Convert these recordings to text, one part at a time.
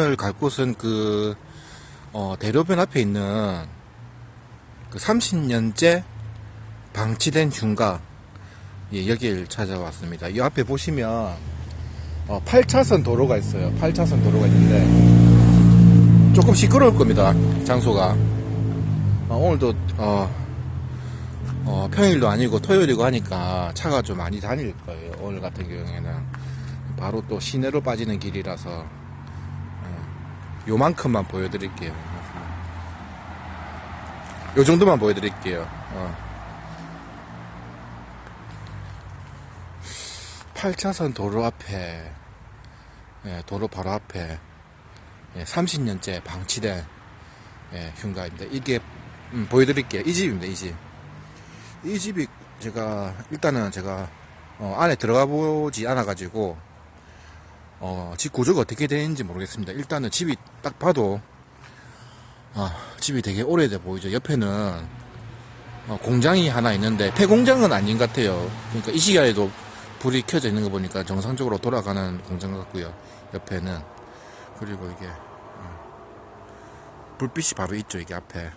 오늘 갈 곳은 그, 어, 대로변 앞에 있는 그 30년째 방치된 흉가, 예, 여길 찾아왔습니다. 이 앞에 보시면, 어, 8차선 도로가 있어요. 8차선 도로가 있는데, 조금 시끄러울 겁니다. 장소가. 어, 오늘도, 어, 어, 평일도 아니고 토요일이고 하니까 차가 좀 많이 다닐 거예요. 오늘 같은 경우에는. 바로 또 시내로 빠지는 길이라서, 예, 요만큼만 보여드릴게요. 요 정도만 보여드릴게요. 어. 8차선 도로 앞에, 예, 도로 바로 앞에, 예, 30년째 방치된, 예, 흉가입니다. 이게, 음, 보여드릴게요. 이 집입니다, 이 집. 이 집이 제가, 일단은 제가, 어, 안에 들어가 보지 않아 가지고, 어, 집 구조가 어떻게 되는지 모르겠습니다. 일단은 집이 딱 봐도, 아, 집이 되게 오래돼 보이죠. 옆에는, 어, 공장이 하나 있는데, 폐공장은 아닌 것 같아요. 그러니까 이 시간에도 불이 켜져 있는 거 보니까 정상적으로 돌아가는 공장 같고요. 옆에는. 그리고 이게, 음, 불빛이 바로 있죠. 이게 앞에.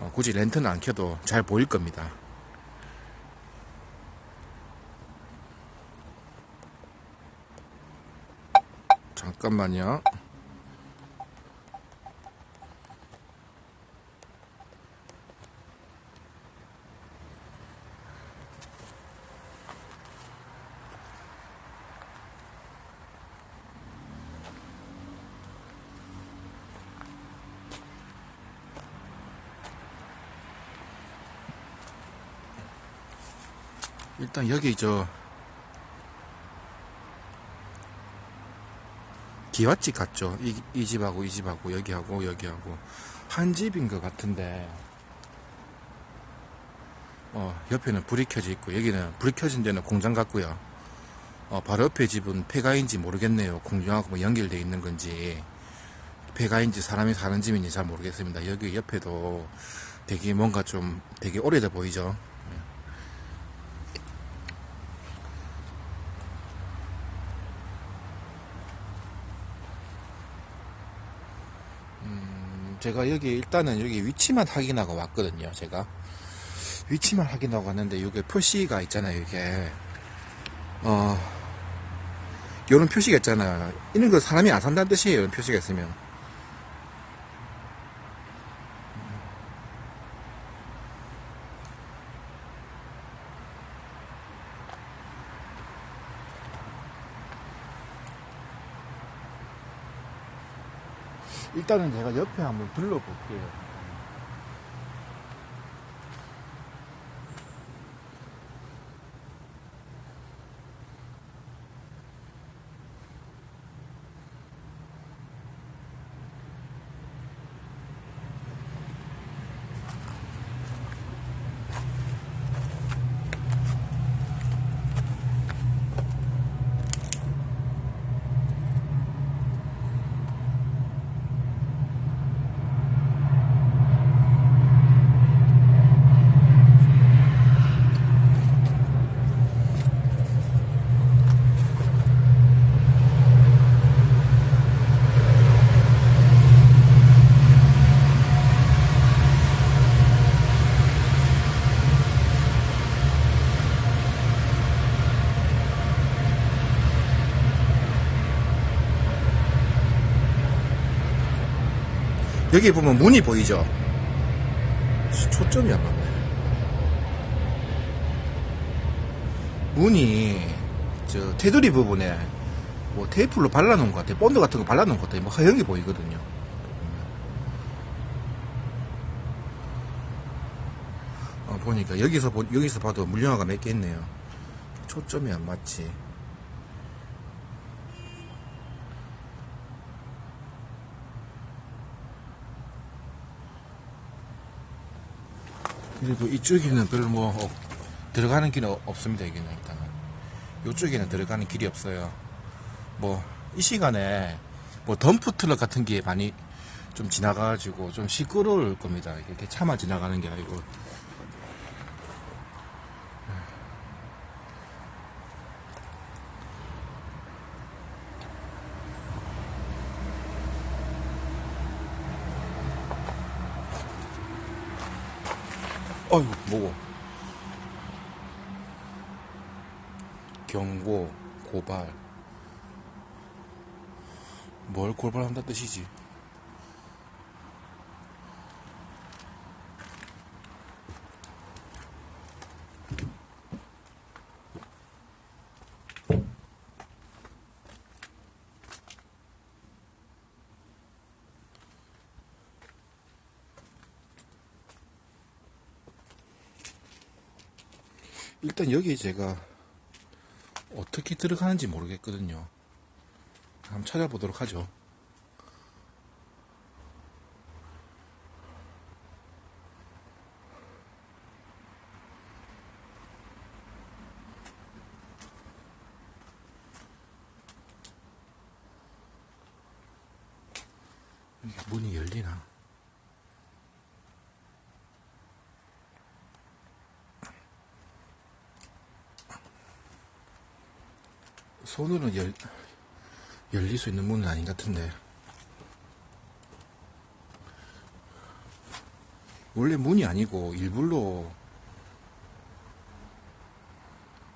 어, 굳이 랜턴 안 켜도 잘 보일 겁니다. 잠깐만요. 일단 여기 저 기와집 같죠? 이, 이 집하고 이 집하고 여기하고 여기하고 한 집인 것 같은데 어, 옆에는 불이 켜져 있고 여기는 불이 켜진 데는 공장 같고요. 어, 바로 옆에 집은 폐가인지 모르겠네요. 공장하고 뭐 연결돼 있는 건지 폐가인지 사람이 사는 집인지 잘 모르겠습니다. 여기 옆에도 되게 뭔가 좀 되게 오래돼 보이죠. 제가 여기 일단은 여기 위치만 확인하고 왔거든요. 제가 위치만 확인하고 왔는데 이게 표시가 있잖아요. 이게 어 이런 표시가 있잖아요. 이런 거 사람이 안 산다는 뜻이에요. 이런 표시가 있으면. 일단은 제가 옆에 한번 둘러볼게요. 여기 보면 문이 보이죠? 초점이 안 맞네. 문이 저 테두리 부분에 뭐 테이프로 발라놓은 것 같아요. 본드 같은 거 발라놓은 것 같아요. 뭐 하얀 게 보이거든요. 어, 보니까 여기서 보- 여기서 봐도 물량화가 몇 개 있네요. 초점이 안 맞지. 그리고 이쪽에는 별로 뭐 어, 들어가는 어- 없습니다 여기는 일단은. 이쪽에는 들어가는 길이 없어요. 뭐 이 시간에 뭐 덤프 트럭 같은 게 많이 좀 지나가가지고 좀 시끄러울 겁니다. 이렇게 차만 지나가는 게 아니고 어휴, 뭐고. 경고, 고발. 뭘 고발한다 뜻이지? 일단 여기 제가 어떻게 들어가는지 모르겠거든요. 한번 찾아보도록 하죠. 문이 열리나? 손으로 열, 열릴 수 있는 문은 아닌 것 같은데. 원래 문이 아니고 일부러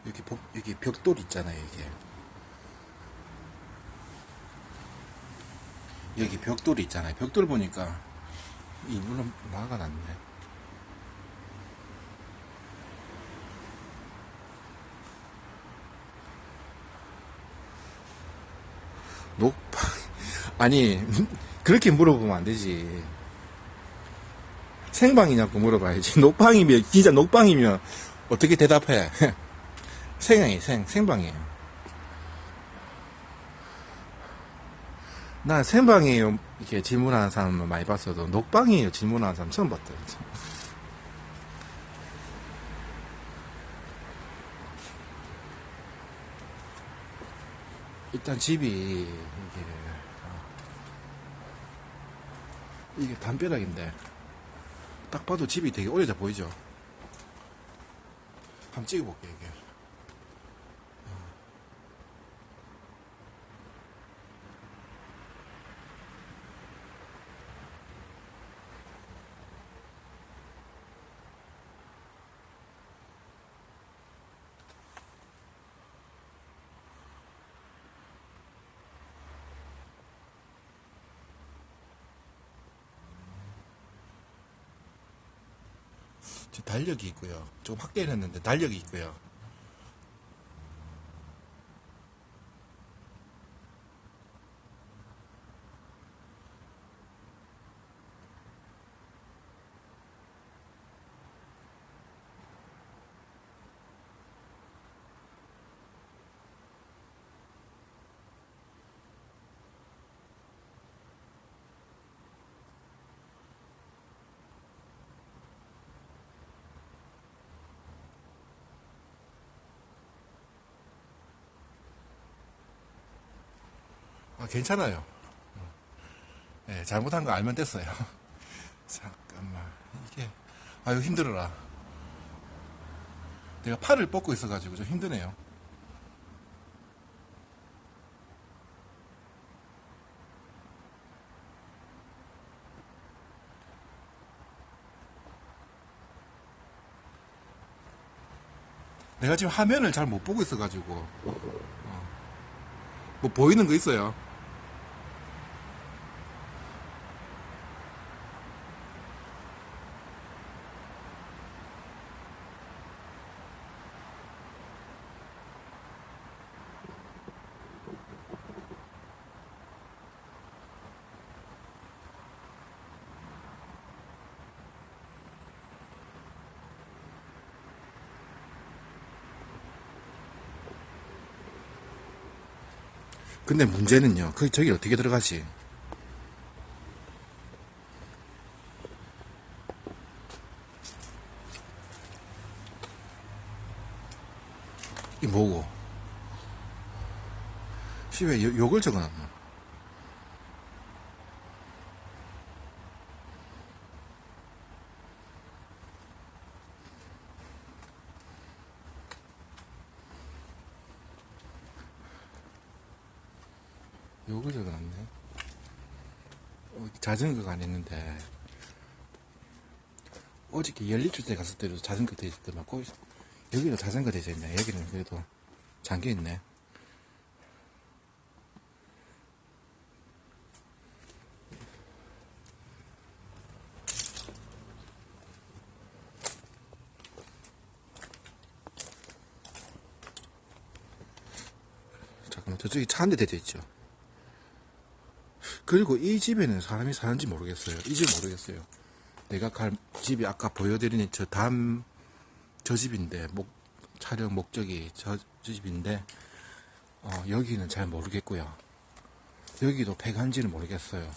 여기 복- 여기 벽돌 있잖아요, 이게. 여기 벽돌이 있잖아요. 벽돌 보니까 일부러 막아놨네. 녹방 아니 그렇게 물어보면 안 되지. 생방이냐고 물어봐야지. 녹방이면 진짜 녹방이면 어떻게 대답해? 생이 생 생방이에요. 나 생방이에요. 이렇게 질문하는 사람은 많이 봤어도 녹방이에요. 질문하는 사람 처음 봤다 일단 집이 이게 어, 이게 담벼락인데 딱 봐도 집이 되게 오래돼 보이죠? 한번 찍어볼게 이게 달력이 있고요. 좀 확대를 했는데 달력이 있고요 아, 괜찮아요. 예, 잘못한 거 알면 됐어요. 잠깐만. 이게, 아유, 힘들어라. 내가 팔을 뻗고 있어가지고 좀 힘드네요. 내가 지금 화면을 잘 못 보고 있어가지고. 어. 뭐 보이는 거 있어요? 근데 문제는요. 그 저기 어떻게 들어가지? 이 뭐고? 씨왜 욕을 적어놨노? 욕을 적어놨네. 어, 자전거가 안 했는데. 어저께 연립주택 갔을 때도 자전거 돼 있었더만 꼭 여기도 자전거 되어 있네. 여기는 그래도 잠겨 있네. 잠깐만 저쪽에 차 한 대 대져 있죠 그리고 이 집에는 사람이 사는지 모르겠어요. 이 집 모르겠어요. 내가 갈 집이 아까 보여드린 저 다음 저 집인데 목 촬영 목적이 저, 저 집인데 어, 여기는 잘 모르겠고요. 여기도 폐간지는 모르겠어요.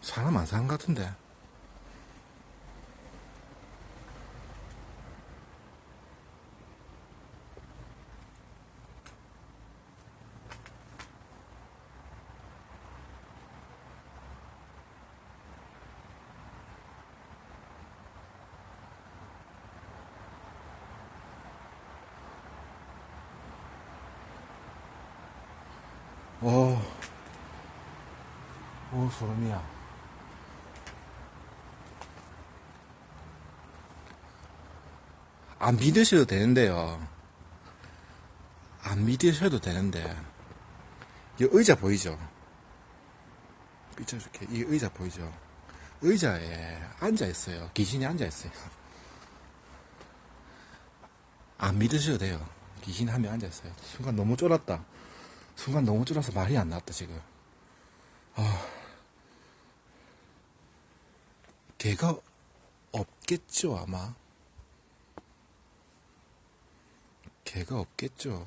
사람 안 사는 것 같은데 오, 오 소름이야. 안 믿으셔도 되는데요. 안 믿으셔도 되는데, 이 의자 보이죠? 삐쳐줄게. 이 의자 보이죠? 의자에 앉아 있어요. 귀신이 앉아 있어요. 안 믿으셔도 돼요. 귀신 한 명 앉아 있어요. 순간 너무 쫄았다. 순간 너무 쫄아서 말이 안 나왔다, 지금. 아. 개가 없겠죠, 아마. 개가 없겠죠.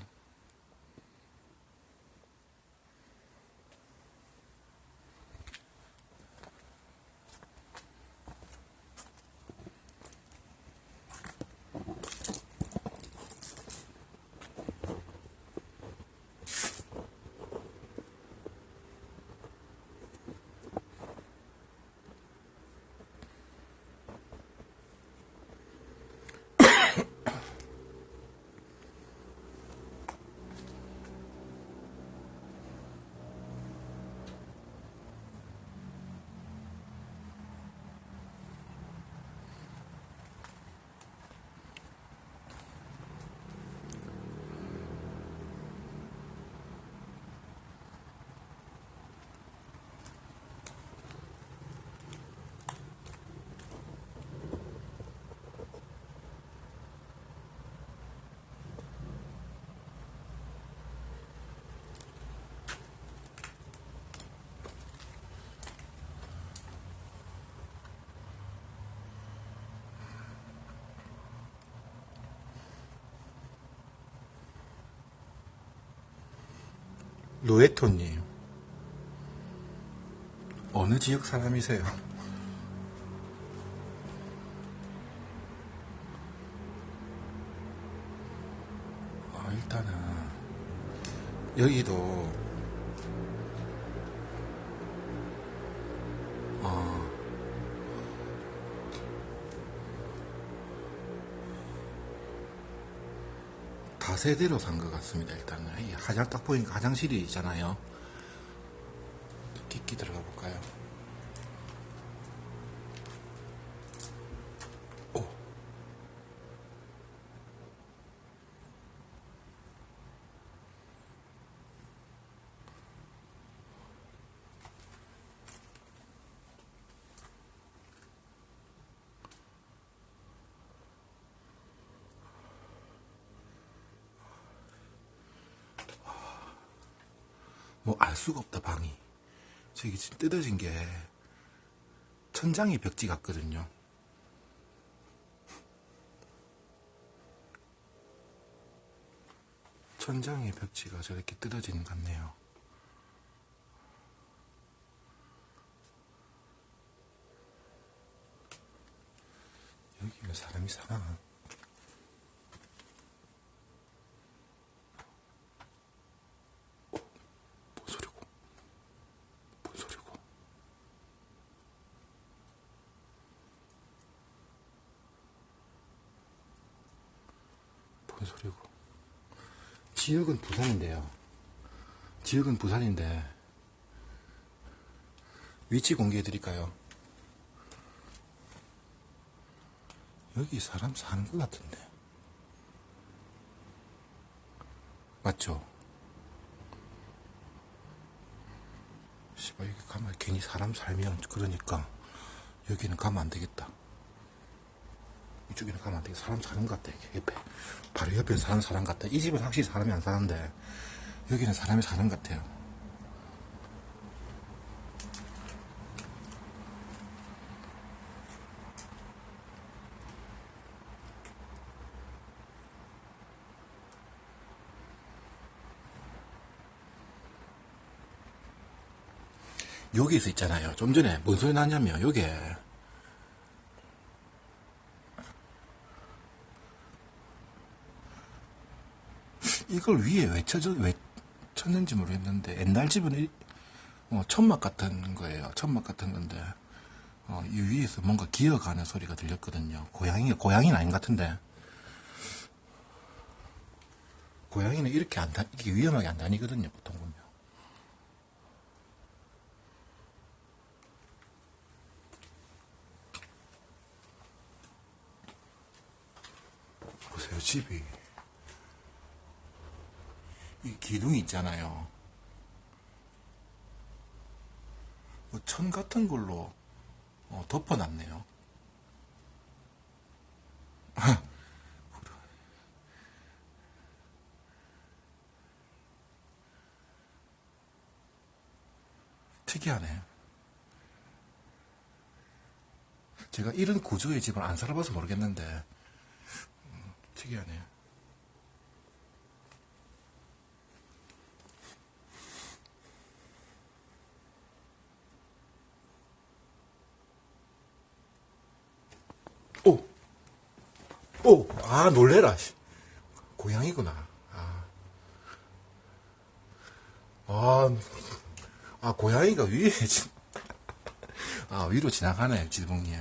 로에토님. 어느 지역 사람이세요? 아, 일단은, 여기도, 다세대로 산 것 같습니다, 일단은. 이 화장 딱 보니까 화장실이 있잖아요. 깊게 들어가 볼까요? 오. 뭐 알 수가 없다 방이 저기 지금 뜯어진 게 천장이 벽지 같거든요. 천장의 벽지가 저렇게 뜯어지는 것 같네요. 여기는 사람이 사나 뭔 소리고 뭔 소리고 뭔 소리고. 지역은 부산인데요. 지역은 부산인데, 위치 공개해 드릴까요? 여기 사람 사는 것 같은데. 맞죠? 씨발, 여기 가면 괜히 사람 살면 그러니까 여기는 가면 안 되겠다. 이쪽에는 가면 안 되겠다. 사람 사는 것. 이게 옆에. 바로 옆에 사는 사람 같다. 이 집은 확실히 사람이 안 사는데 여기는 사람이 사는 것 같아요. 여기서 있잖아요. 좀 전에 뭔 소리 나냐면, 요게, 이걸 위에 왜 쳐져, 왜 쳤는지 모르겠는데, 옛날 집은 이, 어, 천막 같은 거예요. 천막 같은 건데, 어, 이 위에서 뭔가 기어가는 소리가 들렸거든요. 고양이, 고양이는 아닌 것 같은데, 고양이는 이렇게 안 다, 이게 위험하게 안 다니거든요, 보통 보면. 보세요, 집이. 이 기둥이 있잖아요. 뭐천 같은 걸로 어, 덮어놨네요. 특이하네. 제가 이런 구조의 집을 안 살아봐서 모르겠는데, 음, 특이하네. 오! 오! 아, 놀래라. 씨. 고양이구나. 아. 아, 아, 고양이가 위에, 지- 아, 위로 지나가네, 지붕이.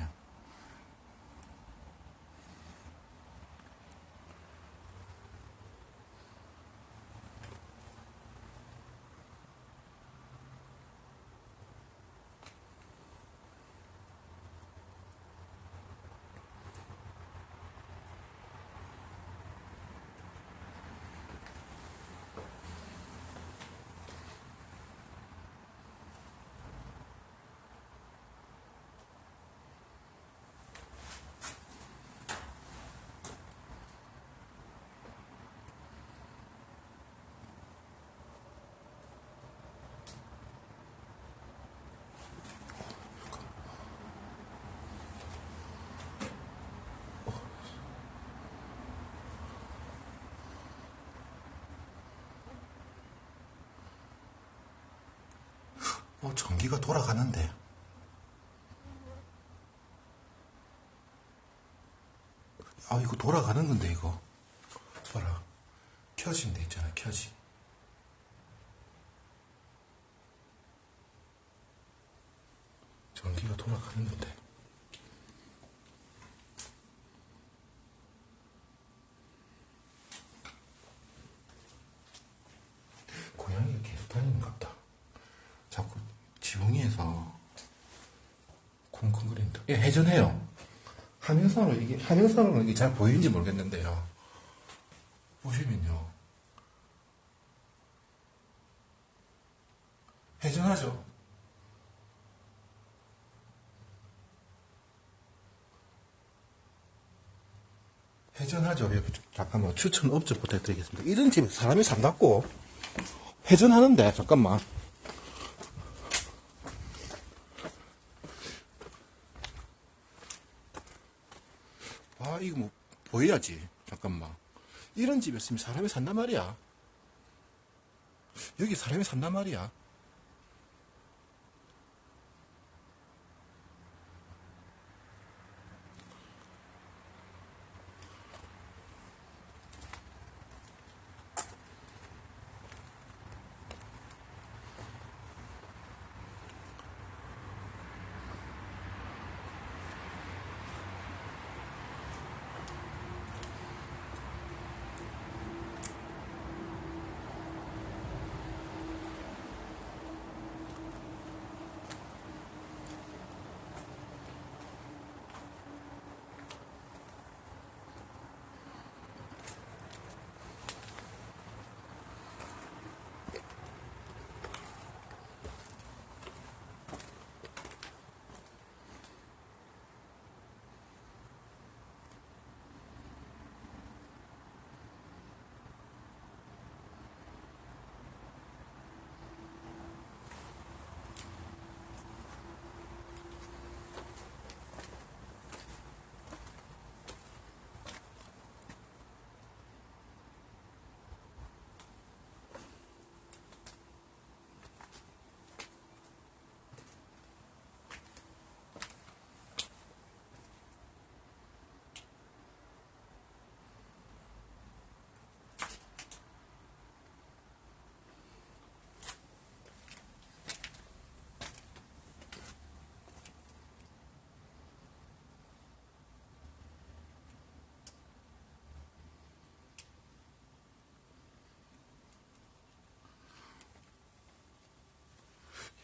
어, 전기가 돌아가는데. 아, 이거 돌아가는 건데, 이거. 봐라. 켜진 데 있잖아, 켜지. 전기가 돌아가는 건데. 고양이가 계속 다니는 것 같다. 자꾸 지붕 위에서 쿵쿵거린다. 예, 회전해요. 화면상으로 이게, 화면상으로 이게 잘 보이는지 모르겠는데요. 보시면요. 회전하죠. 회전하죠. 예, 잠깐만 추천 업적 부탁드리겠습니다. 이런 집에 사람이 산다고 회전하는데 잠깐만. 아, 이거 뭐, 보여야지. 잠깐만. 이런 집에 있으면 사람이 산단 말이야. 여기 사람이 산단 말이야.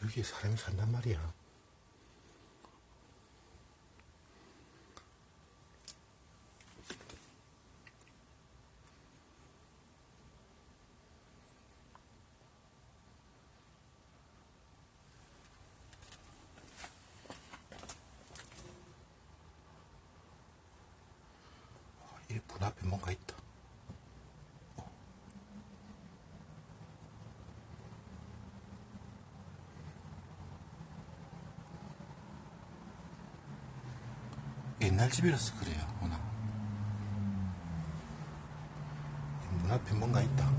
여기에 사람이 산단 말이야. 이 문 앞에 뭔가 있다. 옛날 집이라서 그래요, 워낙. 문 앞에 뭔가 있다.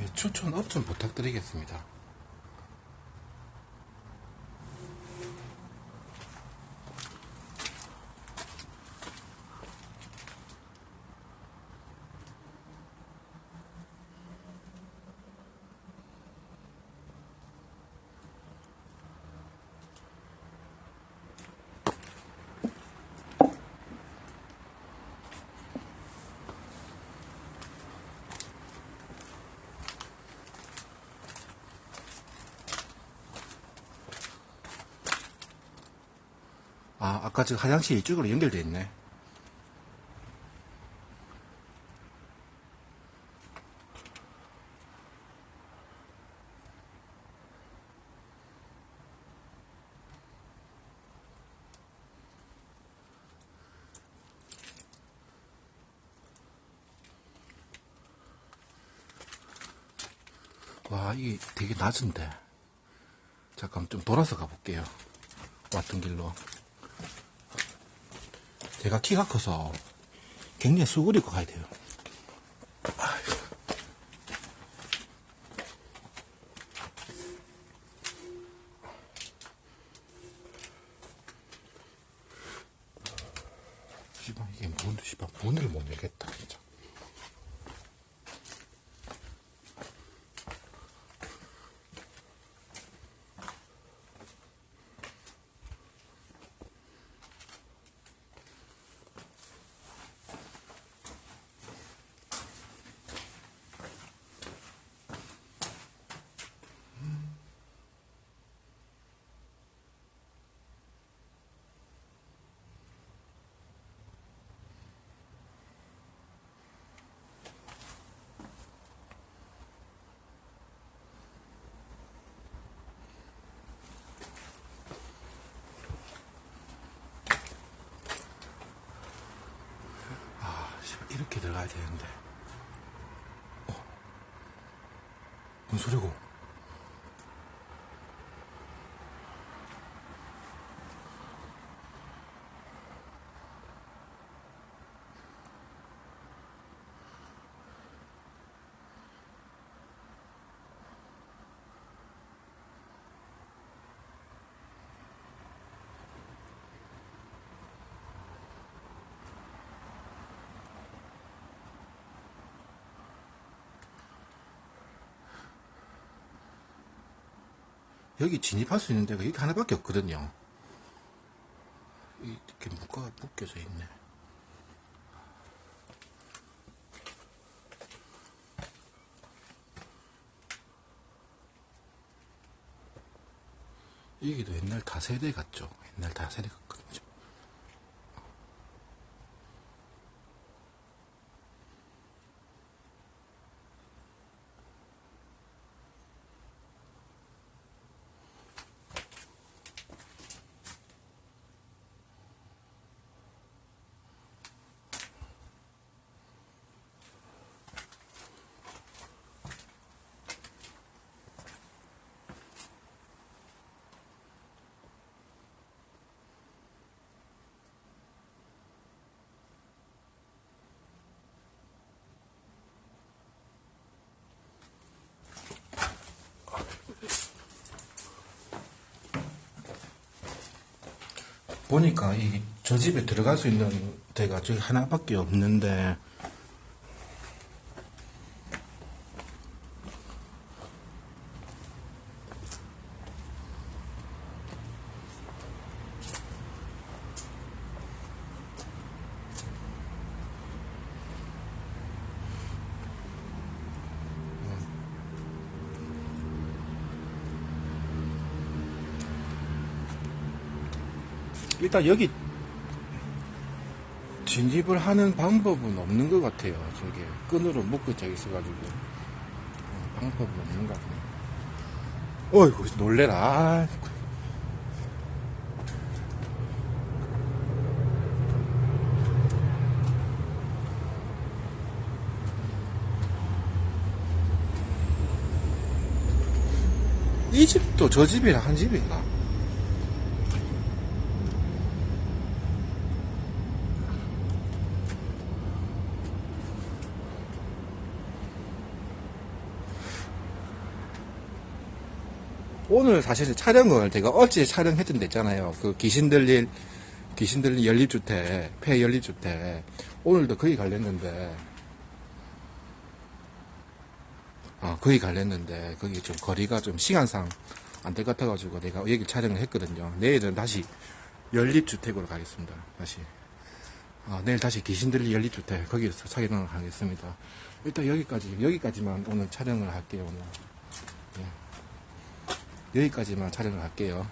예, 추천 업 좀 부탁드리겠습니다. 아, 아까 저 화장실 이쪽으로 연결돼 있네. 와, 이게 되게 낮은데. 잠깐 좀 돌아서 가볼게요. 왔던 길로. 제가 키가 커서 굉장히 수그리고 가야 돼요. 씨발 이게 뭔데 씨발 문을 못 열겠다 진짜. 아, 이렇게 들어가야 되는데. 어. 뭔 소리고? 여기 진입할 수 있는 데가 여기 하나밖에 없거든요. 이렇게 묶어, 묶여져 있네. 여기도 옛날 다세대 같죠? 옛날 다세대 같거든요. 보니까 이 저 집에 들어갈 수 있는 데가 저기 하나밖에 없는데 일단 여기 진입을 하는 방법은 없는 것 같아요. 저게 끈으로 묶어 져 있어가지고 어, 방법은 없는 것 같아요. 어이구 놀래라. 아, 이 집도 저 집이랑 한 집인가? 오늘 사실 촬영을 제가 어제 촬영했던 데 있잖아요. 그 귀신 들릴, 귀신 들린 연립주택, 폐 연립주택. 오늘도 거기 갈랬는데, 아, 거기 갈랬는데, 거기 좀 거리가 좀 시간상 안 될 것 같아가지고 내가 여기 촬영을 했거든요. 내일은 다시 연립주택으로 가겠습니다. 다시. 아, 내일 다시 귀신 들린 연립주택, 거기서 촬영을 하겠습니다. 일단 여기까지, 여기까지만 오늘 촬영을 할게요, 오늘. 여기까지만 촬영을 할게요.